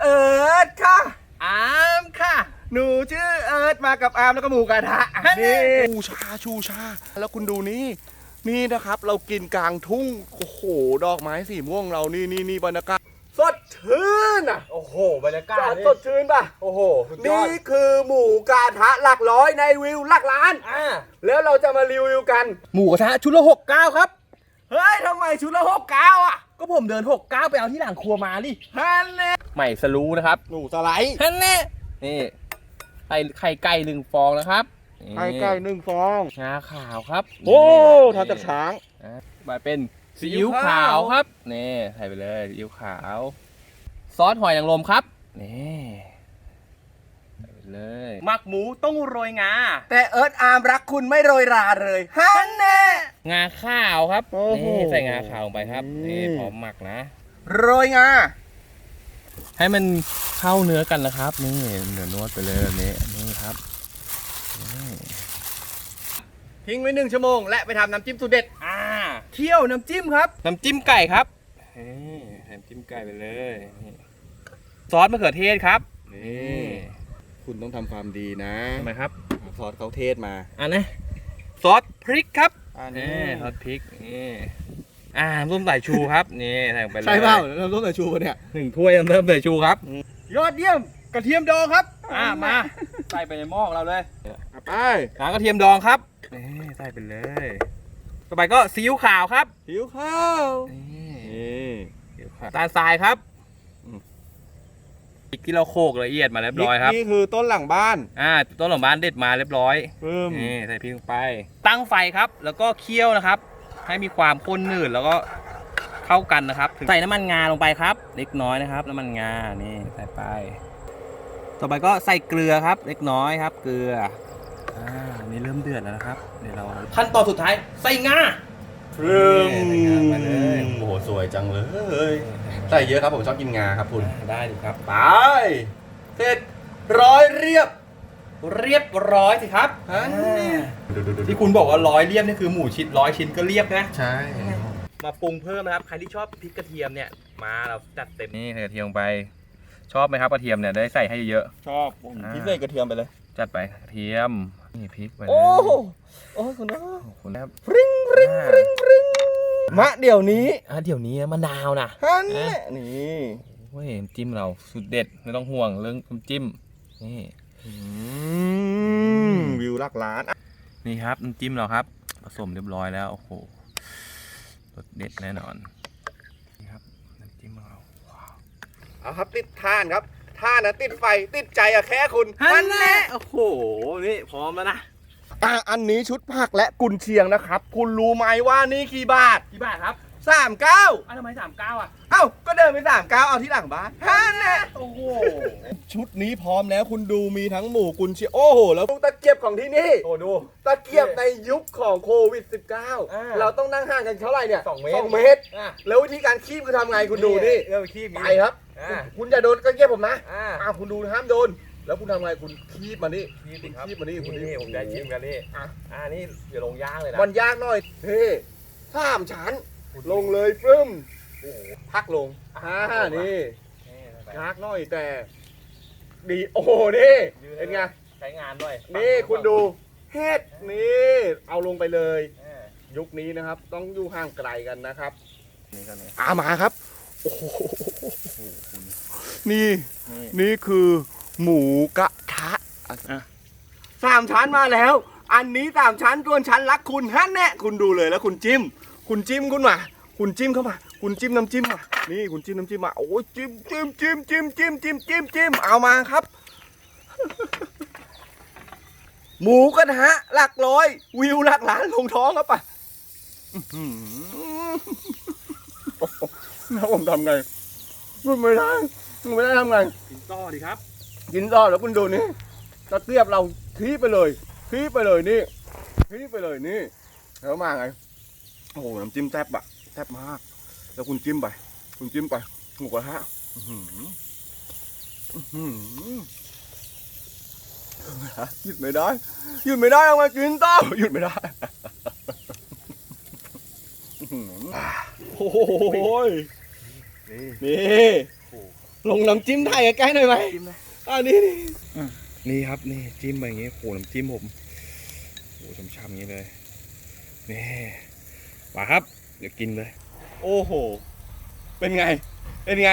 เอิร์ธค่ะ อามค่ะ หนูชื่อเอิร์ธมากับอาร์มแล้วก็หมูกระทะฮันนี่นี่ชูชาชูชา แล้วคุณดูนี่ นี่นะครับ เรากินกลางทุ่ง โอ้โห ดอกไม้สีม่วงเรานี่นี่นี่บรรยากาศสดชื่นอะโอ้โหบรรยากาศสดชื่นป่ะ โอ้โหสุดยอนี่ดคือหมูกระทะหลักร้อยในวิวหลักล้าน อ่าแล้วเราจะมารีวิวกัน หมูกระทะชุดละหกเก้าครับ เฮ้ยทำไมชุดละหกเก้าอะ ก็ผมเดินหกเก้าไปเอาที่หลังครัวมาดิฮันเน่ใหม่สรู้นะครับหนูสไลด์ฮันแน่นี่ไข่ไข่ไก่หนึ่งฟองนะครับนี่ไก่ไก่หนึ่งฟองงาขาวครับ โอ้นี่ทำจากช้างอะมาเป็นซีซีอิ๊อิ๊ววขาขาววครับนี่ใส่ไปเลยซีอิ๊วขาว ซอสหอยนางรมครับนี่ใส่ไป เลยหมักหมูต้องโรยงา แต่เอิร์ธอาร์มรักคุณไม่โรยราเลยฮันเน่ งาข้าวครับโอ้โหนี่ใส่งาขาวลงไปครับอืมนี่พร้อมหมักนะ โรยงา ให้มันเข้าเนื้อกันนะครับ นี่เดี๋ยวนวดไปเลยแบบนี้นี่ครับนี่ทิ้งไว้หนึ่งชั่วโมง และไปทำน้ำจิ้มสูตรเด็ด อ่า เคี่ยวน้ำจิ้มครับ น้ำจิ้มไก่ครับนี่น้ำจิ้มไก่ไปเลยนี่ซอสมะเขือเทศครับนี่ คุณต้องทำความดีนะทำไมครับซอสเขาเทศมาอันนี้ซอสพริกครับอันนี่นี้ซอสพริกนี่อ่าน้ำส้มสายชูครับนี่ใส่ลงไปเลยใช่เปล่าน้ำส้มสายชูปะเนี่ยหนึ่งถ้วยน้ำส้มสายชูครับ ยอดเยี่ยมกระเทียมดองครับ อ่ามาใส่ไปในหม้อของเราเลยเอาไปน้ำกระเทียมดองครับนี่ใส่ไปเลย ต่อไปก็ซีอิ๊วขาวครับหิวข้าวนี่นี่ซีอิ๊วขาวตาลทรายครับอืมพริก ที่เราโขลกละเอียดมาเรียบร้อยครับ นี่คือต้นหลังบ้าน อ่า ต้นหลังบ้านเด็ดมาเรียบร้อยเพิ่มนี่ใส่พริกลงไป ตั้งไฟครับ แล้วก็เคี่ยวนะครับ ให้มีความข้นหนืดแล้วก็เข้ากันนะครับ ใส่น้ำมันงาลงไปครับ เล็กน้อยนะครับ น้ำมันงา นี่ใส่ไป ต่อไปก็ใส่เกลือครับ เล็กน้อยครับ เกลือ อ่า นี่เริ่มเดือดแล้วนะครับ เดี๋ยวเรา ขั้นตอนสุดท้าย ใส่งา เพิ่มนี่ใส่งามาเลยโอ้โหสวยจังเลยใส่เยอะครับผมชอบกินงาครับคุณได้ดูครับไปเสร็จร้อยเรียบ เรียบร้อยสิครับฮะอ่าที่คุณบอกว่าร้อยเรียบนี่คือหมูชิ้นร้อยชิ้นก็เรียบนะใช่มาปรุงเพิ่มนะครับใครที่ชอบพริกกระเทียมเนี่ยมาเราจัดเต็มนี่ใส่กระเทียมลงไป ชอบไหมครับกระเทียมเนี่ยได้ใส่ให้เยอะชอบผมอ่าพิเศษกระเทียมไปเลย จัดไปกระเทียม นี่พริกไปโอ้นะโหโอ้คุณนะขอบคุณครับริงริงริงริงมะเดี๋ยวนี้อะเดี๋ยวนี้มะนาวนะฮันแน่นี่เว้ยน้ำจิ้มเราสุดเด็ดไม่ต้องห่วงเรื่องน้ำจิ้มนี่อืมวิวหลักล้านนี่ครับน้ำจิ้มเราครับ ผสมเรียบร้อยแล้วโอ้โหรสเด็ดแน่นอนนี่ครับน้ำจิ้มของเราว้าวเอาครับติดท่านครับ ท่านนะติดไฟติดใจอะแค่คุณโอ้โห นี่พร้อมแล้วนะอะอันนี้ชุดผักและกุนเชียงนะครับ คุณรู้ไหมว่านี่กี่บาทกี่บาทครับสามเก้าอ้าวทำไมสามเก้าอะ เอ้า ก็เดินไปสามเก้าเอาที่หลังบ้านฮันแน่โอ้โห ชุดนี้พร้อมแล้วคุณดูมีทั้งหมูกุนเชียงโอ้โห แล้วตะเกียบของที่นี่ โอ้ดู ตะเกียบในยุคของโควิดอ่า -19 เราต้องนั่งห่างกันเท่าไหร่เนี่ยสองเมตรสองเมตรอะแล้ววิธีการคีบคือทำไงคุณดูนี่เริ่มขี้ไปครับ อ่า คุณอย่าโดนตะเกียบผมนะอ่าอ้าวคุณดูห้ามโดน แล้วคุณทำไงคุณคีบมานี่ขี้สิครับคีบมานี่คุณนี่ผมจะชิมกันนี่อะ อ่านี่อย่าลงย่างเลยนะมันยากหน่อยเฮ้สามชั้นลงเลยปึ้มพักลงอ่านี่นี่ไปยากหน่อยแต่ ดีโอ้โหนี่เป็นไงใช้งานด้วยนี่คุณดูเฮ็ดนี่เอาลงไปเลย อ่ายุคนี้นะครับ ต้องอยู่ห่างไกลกันนะครับ นี่ก็เนี่ยอามาครับ โอ้โห นี่นี่ นี่คือหมูกระทะสามชั้นมาแล้ว อันนี้สามชั้นตัวนชั้นรักคุณฮะแน่คุณดูเลยแล้วคุณจิ้ม คุณจิ้มคุณมา คุณจิ้มเข้ามา คุณจิ้มน้ำจิ้มมา นี่คุณจิ้มน้ำจิ้มมา โอ้ยจิ้มจิ้มจิ้มจิ้มจิ้มจิ้มจิ้มจิ้มเอามาครับ หมูกระทะหลักร้อย วิวหลักล้านลงท้องครับป่ะอื้อหือแล้วผมทำไง พูดไม่ได้พูดไม่ได้ทำไงกินต่อดีครับ กินต่อแล้วคุณดูนี่ตะเกียบเราทีไปเลยทีไปเลยนี่ทีไปเลยนี่แล้วมาไงโอ้โหน้ำจิ้มแซ่บอะแซ่บมาก แล้วคุณจิ้มไป คุณจิ้มไปหมูกระทะอื้อหืออื้อหือหยุดไม่ได้หยุดไม่ได้เอามากินต่อหยุดไม่ได้อื้อหือโอ้โห นี่นี่ลงน้ำจิ้มไทยใกล้ๆหน่อยไหมจิ้มเลยอ่านี่นี่อืมนี่ครับนี่จิ้มไปอย่างงี้โหน้ำจิ้มผมโหช่ำๆอย่างงี้เลยนี่มาครับ เดี๋ยวกินเลย โอ้โห เป็นไง เป็นไง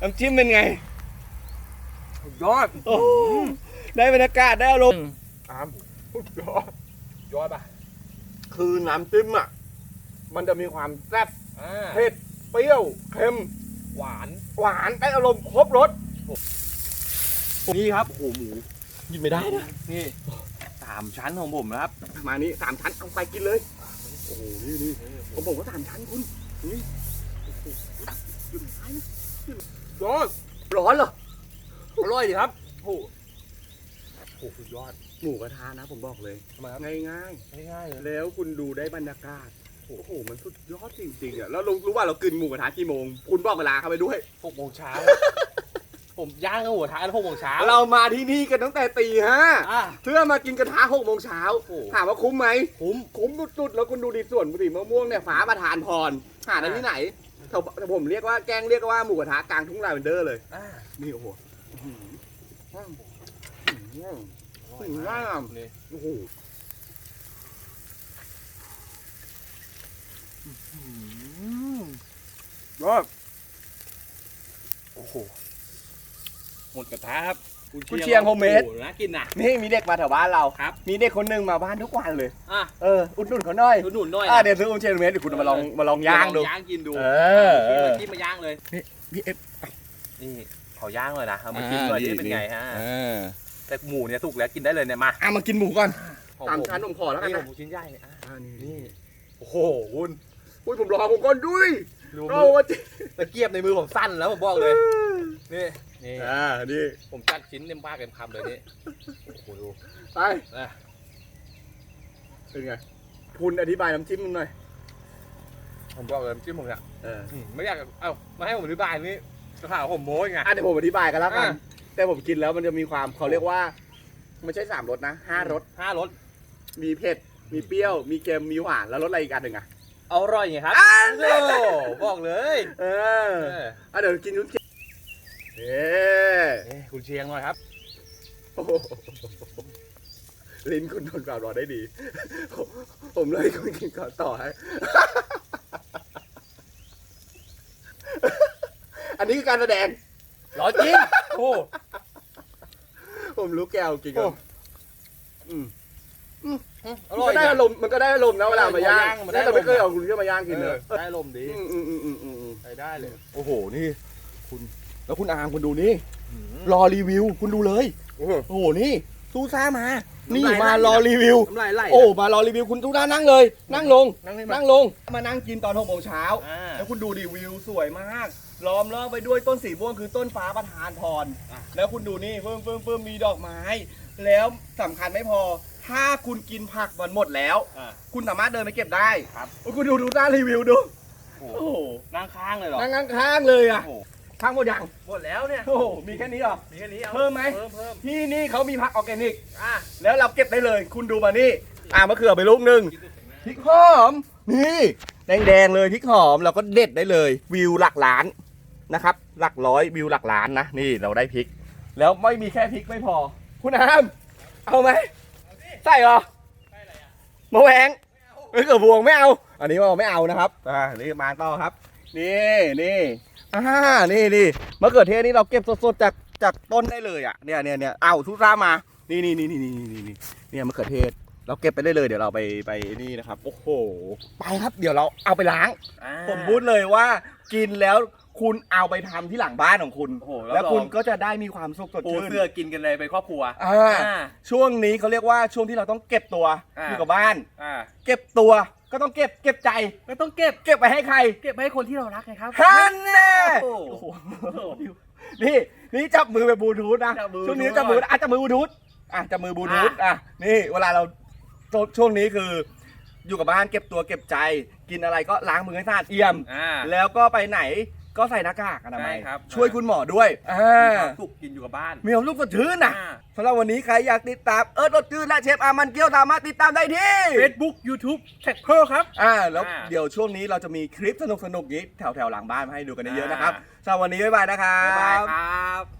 น้ำจิ้มเป็นไงยอดโอ้โหได้บรรยากาศได้อารมณ์อามยอดยอดป่ะคือน้ำจิ้มอะ มันจะมีความแซ่บอ่าเผ็ดเปรี้ยวเค็ม หวาน หวานได้อารมณ์ครบรสนี่ครับโอ้โหหมูกินไม่ได้นะนี่สามชั้นของผมนะครับ มานี่สามชั้นเอาไปกินเลย โอ้โหนี่นี่ผมบอกว่าสามชั้นคุณนี่โอ้โหหยุดท้ายนะยอดร้อนเหรออร่อยดีครับโอ้โหโอ้โหสุดยอดหมูกระทะนะผมบอกเลยทำไมครับง่ายง่ายๆเลยๆแล้วคุณดูได้บรรยากาศ โอ้โห มันสุดยอดจริงๆอะ แล้วรู้รู้ว่าเรากินหมูกระทะกี่โมง คุณบอกเวลาเข้าไปด้วย หกโมงเช้า ผมย่างกับหัวท้ายแล้วหกโมงเช้าเรามาที่นี่กันตั้งแต่ตีห้าอะ เพื่อมากินกระทะหกโมงเช้าโอ้ถามว่าคุ้มไหม คุ้ม คุ้มสุดๆ แล้วคุณดูดิส่วนสีมะม่วงเนี่ยฟ้าประทานพร หาได้ที่ไหนแต่แต่ผมเรียกว่าแกล้งเรียกว่าหมูกระทะกลางทุ่งลาเวนเดอร์เลย อ่านี่โอ้โหอื้อหือว้าวอื้อหือถึงว่านี่โอ้โห ยอดโอ้โห หมดกระทะครับกุนเชียงโฮมเมด โอ้โหน่ากินน่ะ นี่มีเด็กมาแถวบ้านเรา ครับ มีเด็กคนหนึ่งมาบ้านทุกวันเลย อะเออ อุดหนุนเขาหน่อยหนุนๆหน่อยอะนะเดี๋ยวซื้อกุนเชียงโฮมเมดเดี๋ยวคุณมาลองมาลองย่างดูลย่างกินดูเออเออจิ้มมาย่างเลย พี่เอฟนี่ขอย่างเลยนะเอามากินหน่อยอ่านี่เป็นไงฮะ เออแต่หมูเนี่ยสุกแล้วกินได้เลยเนี่ยมาอะมากินหมูก่อนของสามผมชั้นผมขอแล้วกันนี่ขนะองผมชิ้นใหญ่อะอ่านี่นี่ โอ้โหคุณ อุ้ยผมรอผมก่อนด้วยดูเรามือว่าจะตะเกียบในมือผมสั้นแล้วผมบอกเลย นี่ นี่ อ่านี่ผมจัดชิ้นเต็มปากเต็มคำเลยนี่ โอ้โหดูไปอะเป็นไงคุณอธิบายน้ำจิ้มหน่อยผมบอกเลยน้ำจิ้มผมเนี่ยเอออืมไม่อยากเอ้า มาให้ผมอธิบายนี่จะถามว่าผมโม้ยังไง อะเดี๋ยวผมอธิบายกันแล้วกันอะ แต่ผมกินแล้วมันจะมีความเขาเรียกว่าไม่ใช่สามรสนะห้ารสห้ารสมีเผ็ดมีเปรี้ยว มีเค็มมีหวานแล้วรสอะไรอีกอันหนึ่งอะ อร่อยไงครับอ่าโอ้บอกเลยเออเอออะเดี๋ยวกินคุณเค็มเอ๊ะเอ้ยคุณเชียงหน่อยครับ โอ้โหลิ้นคุณทนความร้อนได้ดีผมผมเลยคุณกินก่อนต่อให้ อันนี้คือการแสดง ร้อนจริงโอ้ ผมรู้แก้วกินก่อนโอ้อืม อร่อยมันก็ได้อารมณ์มันก็ได้อารมณ์นะเวลามาย่างมันได้แต่ไม่เคยเอาคุณเชื่มาย่างกินเลยได้อได้ลมณ์ดีอืมอืมอืมอืมอืมใช้ได้เลยโอ้โหนี่ คุณแล้วคุณอามคุณดูนี่รอรีวิวคุณดูเลย โอ้โหนี่ ซูซ่ามา นี่น้ำลายมาไหลรอรีวิว น้ำลายไหลโอ้ มารอรีวิวคุณซูซ่านั่งเลย นั่งลง นั่งนี่มา นั่งลง มานั่งกินตอนหกโมงเช้า อ่า แล้วคุณดูดิวิวสวยมาก ล้อมรอบไปด้วยต้นสีม่วงคือต้นฟ้าประทานพร อะ แล้วคุณดูนี่เพิ่มเพิ่มเพิ่มมีดอกไม้ แล้วสำคัญไม่พอ ถ้าคุณกินผักมันหมดแล้ว อ่าคุณสามารถเดินไปเก็บได้ครับ โอ้คุณดูดูหน้ารีวิวดู โอ้โหโอ้โหนั่งข้างเลยเหรอ นั่งข้างๆเลยอะโอ้โห ข้างหมดยังหมดแล้วเนี่ย โอ้โหมีแค่นี้เหรอ มีแค่นี้เอาเพิ่มไหม เพิ่มเพิ่มที่นี่เขามีผักออร์แกนิก อะแล้วเราเก็บได้เลย คุณดูมานี่ อ่ามะเขือไปลูกหนึ่งพริกหอม นี่ แดงๆเลยพริกหอมเราก็เด็ดได้เลย วิวหลักล้านนะครับ หลักร้อยวิวหลักล้านนะ นี่เราได้พริก แล้วไม่มีแค่พริกไม่พอ คุณอามเอาไหมใส่เหรอมะแหวงไม่เกิดพวงไม่เอา อันนี้เราไม่เอานะครับ อ่านี่มาต่อครับ นี่นี่ อ่านี่นี่มะเขือเทศนี่เราเก็บสดๆจากจากต้นได้เลยอะเนี่ยเนี่ยเนี่ยเอาทุซ่ามานี่นี่นี่นี่นี่นี่นี่เนี่ยมะเขือเทศ เราเก็บไปได้เลยเดี๋ยวเราไปไปนี่นะครับโอ้โหไปครับเดี๋ยวเราเอาไปล้างอ่าผมพูดเลยว่ากินแล้วคุณเอาไปทำที่หลังบ้านของคุณโอ้โหแล้วคุณรับรองก็จะได้มีความสุขสดปูชื่นเสื้อกินกันเลยเป็นครอบครัวอ่าอ่าช่วงนี้เขาเรียกว่าช่วงที่เราต้องเก็บตัวอ่าอยู่กับบ้านอ่าเก็บตัว ก็ต้องเก็บเก็บใจไม่ต้องเก็บเก็บไปให้ใครเก็บไว้ให้คนที่เรารักไงครับฮันแน่โอ้โอ้โหโหนี่นี่จับมือแบบบลูทูธนะจับมือช่วงนี้บลูทูธจับมืออะจับมือบลูทูธอะจับมือบลูทูธอะนี่เวลาเราช่วงนี้คืออยู่กับบ้านเก็บตัวเก็บใจ กินอะไรก็ล้างมือให้สะอาดเอี่ยมอ่าแล้วก็ไปไหน ก็ใส่หน้ากากอนามัยใช่ครับ ช่วยคุณหมอด้วยอ่มีคาวามสุขกินอยู่กับบ้าน มีความสุขสดชื่นนะอ่า สำหรับวันนี้ใครอยากติดตามเอิร์ธรถจืดและเชฟอามันเกียวสามารถติดตามได้ที่ Facebook YouTube แท็กเพิ่ครับ อ่าแล้วอ่าเดี๋ยวช่วงนี้เราจะมีคลิปสนุกๆนี้แถวๆหลังบ้านมาให้ดูกันเยอะๆนะครับอ่า สำหรับวันนี้บ๊ายบายนะครั บ๊ายบายบครับ